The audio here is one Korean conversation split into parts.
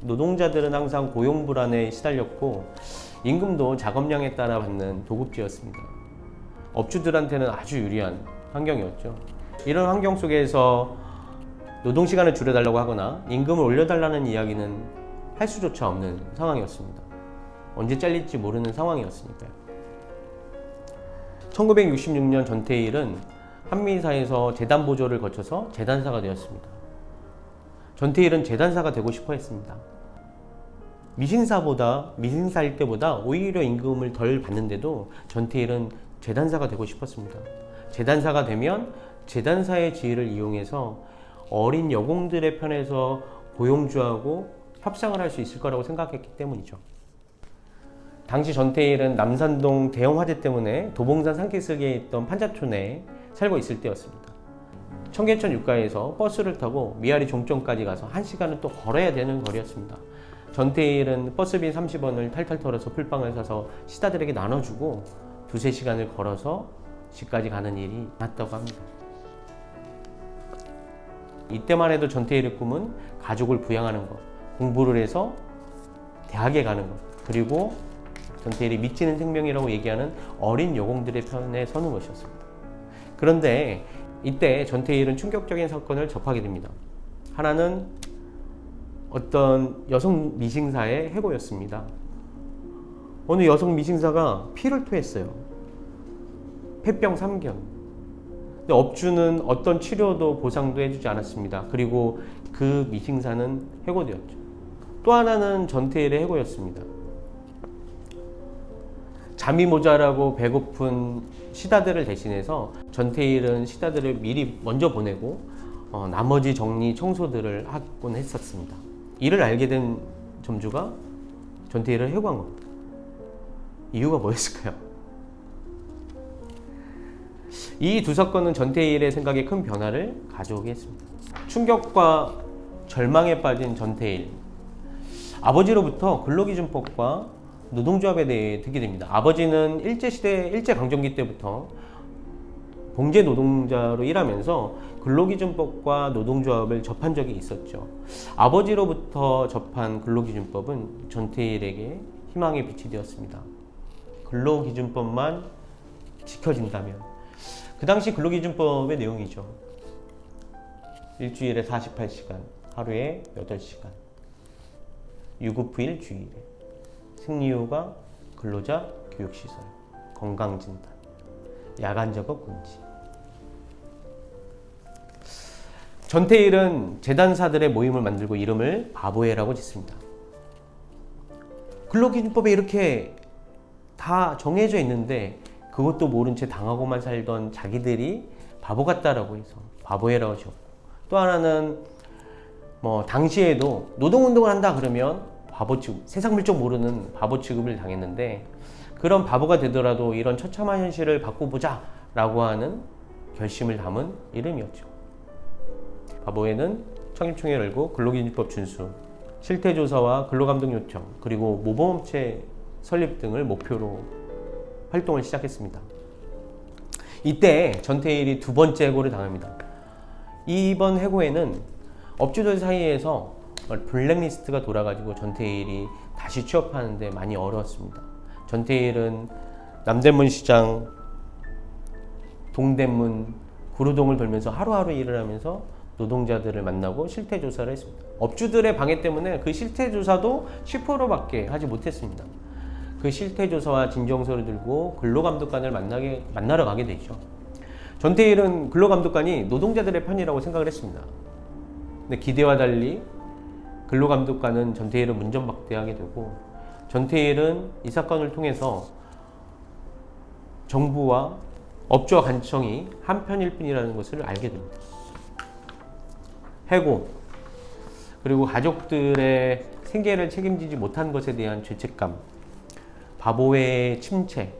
노동자들은 항상 고용 불안에 시달렸고 임금도 작업량에 따라 받는 도급제였습니다. 업주들한테는 아주 유리한 환경이었죠. 이런 환경 속에서 노동 시간을 줄여달라고 하거나 임금을 올려달라는 이야기는 할 수조차 없는 상황이었습니다. 언제 잘릴지 모르는 상황이었으니까요. 1966년 전태일은 한미사에서 재단 보조를 거쳐서 재단사가 되었습니다. 전태일은 재단사가 되고 싶어 했습니다. 미신사보다 미신사일 때보다 오히려 임금을 덜 받는데도 전태일은 재단사가 되고 싶었습니다. 재단사가 되면 재단사의 지위를 이용해서 어린 여공들의 편에서 고용주하고 협상을 할 수 있을 거라고 생각했기 때문이죠. 당시 전태일은 남산동 대형 화재 때문에 도봉산 산기슭에 있던 판자촌에 살고 있을 때였습니다. 청계천 육가에서 버스를 타고 미아리 종점까지 가서 1시간을 또 걸어야 되는 거리였습니다. 전태일은 버스비 30원을 탈탈 털어서 풀빵을 사서 시다들에게 나눠주고 두세 시간을 걸어서 집까지 가는 일이 많았다고 합니다. 이때만 해도 전태일의 꿈은 가족을 부양하는 것, 공부를 해서 대학에 가는 것, 그리고 전태일이 미치는 생명이라고 얘기하는 어린 여공들의 편에 서는 것이었습니다. 그런데 이때 전태일은 충격적인 사건을 접하게 됩니다. 하나는 어떤 여성 미싱사의 해고였습니다. 어느 여성 미싱사가 피를 토했어요. 폐병 3견. 근데 업주는 어떤 치료도 보상도 해주지 않았습니다. 그리고 그 미싱사는 해고되었죠. 또 하나는 전태일의 해고였습니다. 잠이 모자라고 배고픈 시다들을 대신해서 전태일은 시다들을 미리 먼저 보내고 어, 나머지 정리 청소들을 하곤 했었습니다. 이를 알게 된 점주가 전태일을 해고한 겁니다. 이유가 뭐였을까요? 이 두 사건은 전태일의 생각에 큰 변화를 가져오게 했습니다. 충격과 절망에 빠진 전태일. 아버지로부터 근로기준법과 노동조합에 대해 듣게 됩니다. 아버지는 일제시대, 일제강점기 때부터 봉제 노동자로 일하면서 근로기준법과 노동조합을 접한 적이 있었죠. 아버지로부터 접한 근로기준법은 전태일에게 희망의 빛이 되었습니다. 근로기준법만 지켜진다면 그 당시 근로기준법의 내용이죠. 일주일에 48시간, 하루에 8시간, 유급휴일 주일에 승리휴가 근로자 교육시설, 건강진단, 야간 작업 금지. 전태일은 재단사들의 모임을 만들고 이름을 바보회라고 짓습니다. 근로기준법에 이렇게 다 정해져 있는데 그것도 모른 채 당하고만 살던 자기들이 바보 같다라고 해서 바보회라고 지었고 또 하나는 뭐 당시에도 노동운동을 한다 그러면 바보 취급, 세상 물정 모르는 바보 취급을 당했는데 그런 바보가 되더라도 이런 처참한 현실을 바꿔보자 라고 하는 결심을 담은 이름이었죠. 바보에는 창립총회를 열고 근로기준법 준수, 실태조사와 근로감독 요청, 그리고 모범업체 설립 등을 목표로 활동을 시작했습니다. 이때 전태일이 두 번째 해고를 당합니다. 이번 해고에는 업주들 사이에서 블랙리스트가 돌아가지고 전태일이 다시 취업하는데 많이 어려웠습니다. 전태일은 남대문 시장, 동대문, 구로동을 돌면서 하루하루 일을 하면서 노동자들을 만나고 실태 조사를 했습니다. 업주들의 방해 때문에 그 실태 조사도 10%밖에 하지 못했습니다. 그 실태 조사와 진정서를 들고 근로감독관을 만나게 만나러 가게 되죠. 전태일은 근로감독관이 노동자들의 편이라고 생각을 했습니다. 근데 기대와 달리 근로감독관은 전태일을 문전박대하게 되고 전태일은 이 사건을 통해서 정부와 업주와 관청이 한편일 뿐이라는 것을 알게 됩니다. 해고 그리고 가족들의 생계를 책임지지 못한 것에 대한 죄책감, 바보의 침체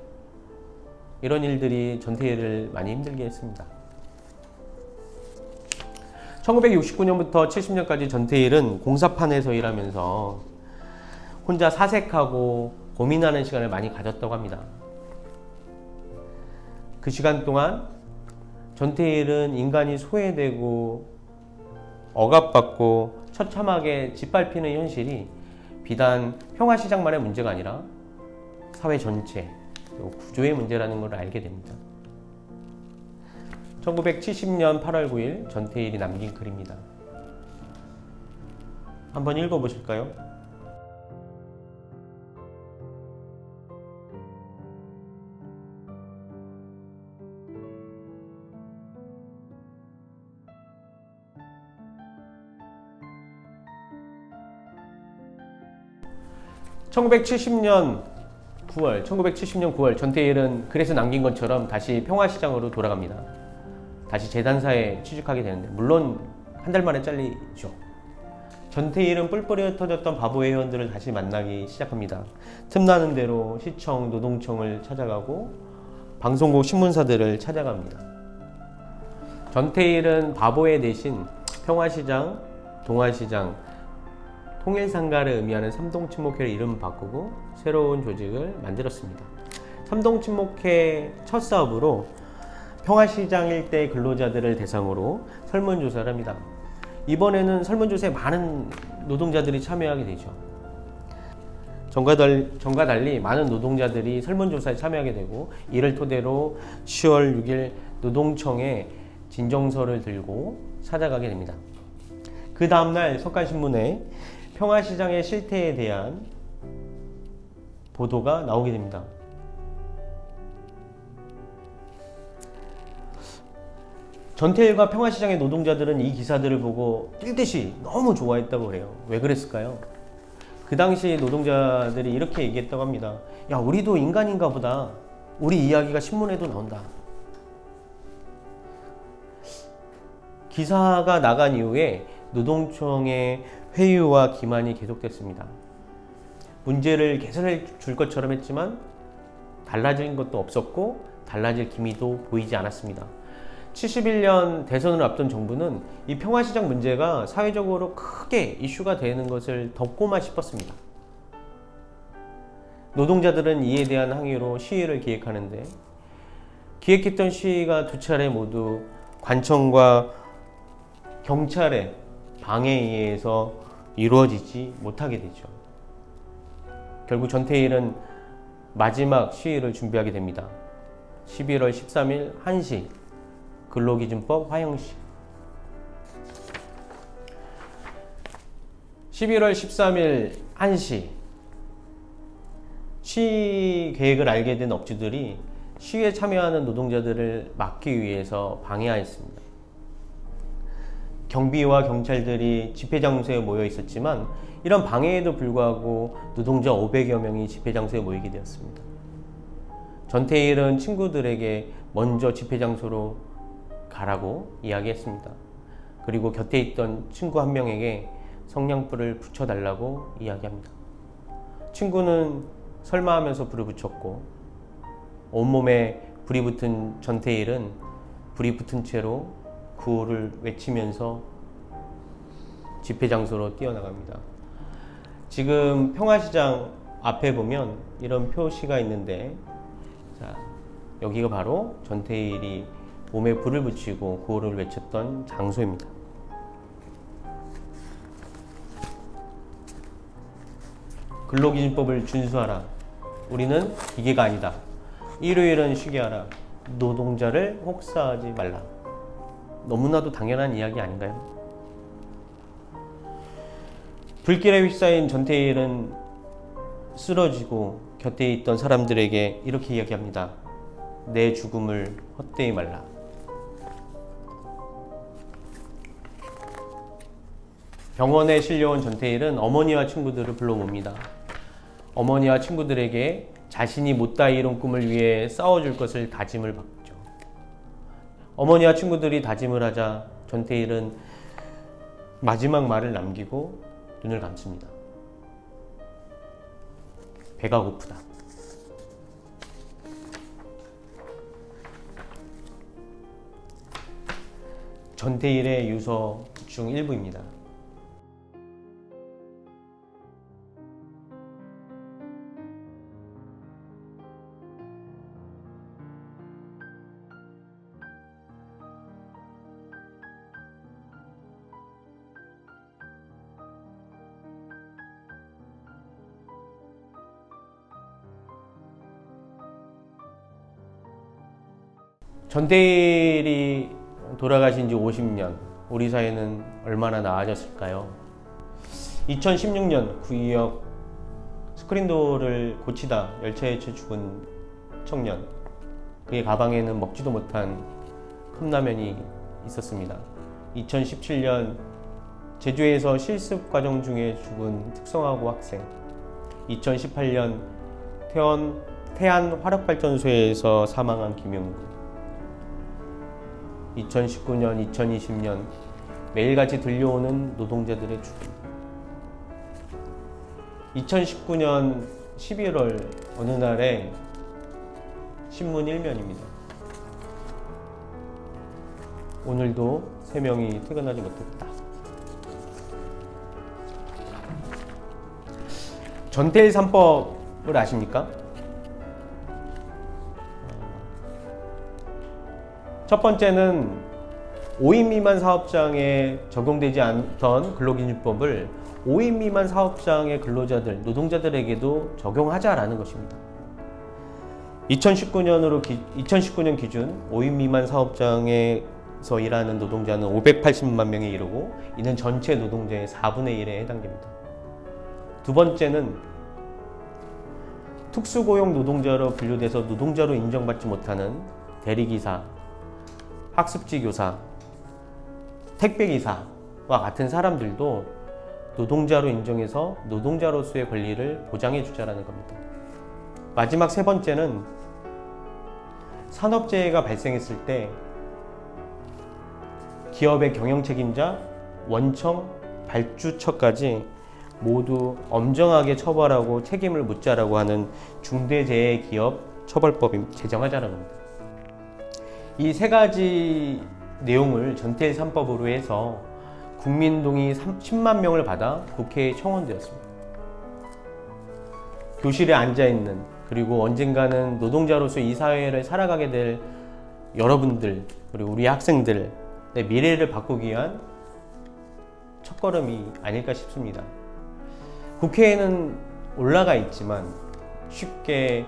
이런 일들이 전태일을 많이 힘들게 했습니다. 1969년부터 70년까지 전태일은 공사판에서 일하면서 혼자 사색하고 고민하는 시간을 많이 가졌다고 합니다. 그 시간 동안 전태일은 인간이 소외되고 억압받고 처참하게 짓밟히는 현실이 비단 평화시장만의 문제가 아니라 사회 전체 구조의 문제라는 걸 알게 됩니다. 1970년 8월 9일 전태일이 남긴 글입니다. 한번 읽어보실까요? (1970년 9월) (1970년 9월) 전태일은 글에서 남긴 것처럼 다시 평화시장으로 돌아갑니다. 다시 재단사에 취직하게 되는데 물론 한 달 만에 잘리죠. 전태일은 뿔뿔이 흩어졌던 바보 회원들을 다시 만나기 시작합니다. 틈나는 대로 시청, 노동청을 찾아가고 방송국 신문사들을 찾아갑니다. 전태일은 바보의 대신 평화시장, 동아시장, 통일상가를 의미하는 삼동친목회를 이름 바꾸고 새로운 조직을 만들었습니다. 삼동친목회 첫 사업으로 평화시장 일대 근로자들을 대상으로 설문조사를 합니다. 이번에는 설문조사에 많은 노동자들이 참여하게 되죠. 전과, 달, 전과 달리 많은 노동자들이 설문조사에 참여하게 되고 이를 토대로 10월 6일 노동청에 진정서를 들고 찾아가게 됩니다. 그 다음날 석간신문에 평화시장의 실태에 대한 보도가 나오게 됩니다. 전태일과 평화시장의 노동자들은 이 기사들을 보고 뛸 듯이 너무 좋아했다고 그래요. 왜 그랬을까요? 그 당시 노동자들이 이렇게 얘기했다고 합니다. 야, 우리도 인간인가 보다. 우리 이야기가 신문에도 나온다. 기사가 나간 이후에 노동청의 회유와 기만이 계속됐습니다. 문제를 개선해 줄 것처럼 했지만 달라진 것도 없었고 달라질 기미도 보이지 않았습니다. 71년 대선을 앞둔 정부는 이 평화시장 문제가 사회적으로 크게 이슈가 되는 것을 덮고만 싶었습니다. 노동자들은 이에 대한 항의로 시위를 기획하는데 기획했던 시위가 두 차례 모두 관청과 경찰의 방해에 의해서 이루어지지 못하게 되죠. 결국 전태일은 마지막 시위를 준비하게 됩니다. 11월 13일 1시 근로기준법 화형식 11월 13일 1시 시위 계획을 알게 된 업주들이 시위에 참여하는 노동자들을 막기 위해서 방해하였습니다. 경비와 경찰들이 집회 장소에 모여 있었지만 이런 방해에도 불구하고 노동자 500여 명이 집회 장소에 모이게 되었습니다. 전태일은 친구들에게 먼저 집회 장소로 가라고 이야기했습니다. 그리고 곁에 있던 친구 한 명에게 성냥불을 붙여달라고 이야기합니다. 친구는 설마 하면서 불을 붙였고 온몸에 불이 붙은 전태일은 불이 붙은 채로 구호를 외치면서 집회 장소로 뛰어나갑니다. 지금 평화시장 앞에 보면 이런 표시가 있는데 자, 여기가 바로 전태일이 몸에 불을 붙이고 구호를 외쳤던 장소입니다. 근로기준법을 준수하라. 우리는 기계가 아니다. 일요일은 쉬게 하라. 노동자를 혹사하지 말라. 너무나도 당연한 이야기 아닌가요? 불길에 휩싸인 전태일은 쓰러지고 곁에 있던 사람들에게 이렇게 이야기합니다. 내 죽음을 헛되이 말라. 병원에 실려온 전태일은 어머니와 친구들을 불러 봅니다. 어머니와 친구들에게 자신이 못다 이룬 꿈을 위해 싸워줄 것을 다짐을 받죠. 어머니와 친구들이 다짐을 하자 전태일은 마지막 말을 남기고 눈을 감습니다. 배가 고프다. 전태일의 유서 중 일부입니다. 전대일이 돌아가신 지 50년, 우리 사회는 얼마나 나아졌을까요? 2016년 구의역 스크린도어를 고치다 열차에 쳐 죽은 청년. 그의 가방에는 먹지도 못한 컵라면이 있었습니다. 2017년 제주에서 실습 과정 중에 죽은 특성화고 학생. 2018년 태원 태안 화력발전소에서 사망한 김용구. 2019년, 2020년 매일같이 들려오는 노동자들의 죽음. 2019년 11월 어느 날에 신문 1면입니다. 오늘도 세 명이 퇴근하지 못했다. 전태일 3법을 아십니까? 첫 번째는 5인 미만 사업장에 적용되지 않던 근로기준법을 5인 미만 사업장의 근로자들, 노동자들에게도 적용하자라는 것입니다. 2019년으로 2019년 기준 5인 미만 사업장에서 일하는 노동자는 580만 명에 이르고 이는 전체 노동자의 4분의 1에 해당됩니다. 두 번째는 특수고용 노동자로 분류돼서 노동자로 인정받지 못하는 대리기사, 학습지 교사, 택배기사와 같은 사람들도 노동자로 인정해서 노동자로서의 권리를 보장해 주자라는 겁니다. 마지막 세 번째는 산업재해가 발생했을 때 기업의 경영 책임자, 원청, 발주처까지 모두 엄정하게 처벌하고 책임을 묻자라고 하는 중대재해기업 처벌법이 제정하자는 겁니다. 이 세 가지 내용을 전태일 3법으로 해서 국민동의 10만 명을 받아 국회에 청원되었습니다. 교실에 앉아 있는 그리고 언젠가는 노동자로서 이 사회를 살아가게 될 여러분들 그리고 우리 학생들의 미래를 바꾸기 위한 첫걸음이 아닐까 싶습니다. 국회에는 올라가 있지만 쉽게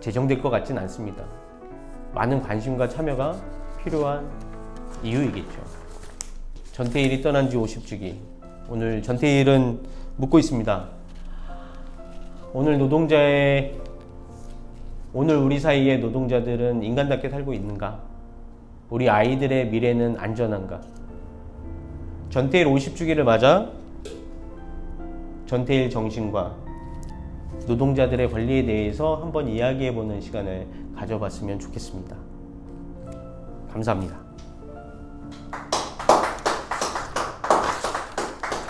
제정될 것 같진 않습니다. 많은 관심과 참여가 필요한 이유이겠죠. 전태일이 떠난 지 50주기. 오늘 전태일은 묻고 있습니다. 오늘 노동자의 오늘 우리 사이의 노동자들은 인간답게 살고 있는가? 우리 아이들의 미래는 안전한가? 전태일 50주기를 맞아 전태일 정신과 노동자들의 권리에 대해서 한번 이야기해보는 시간을 가져봤으면 좋겠습니다. 감사합니다.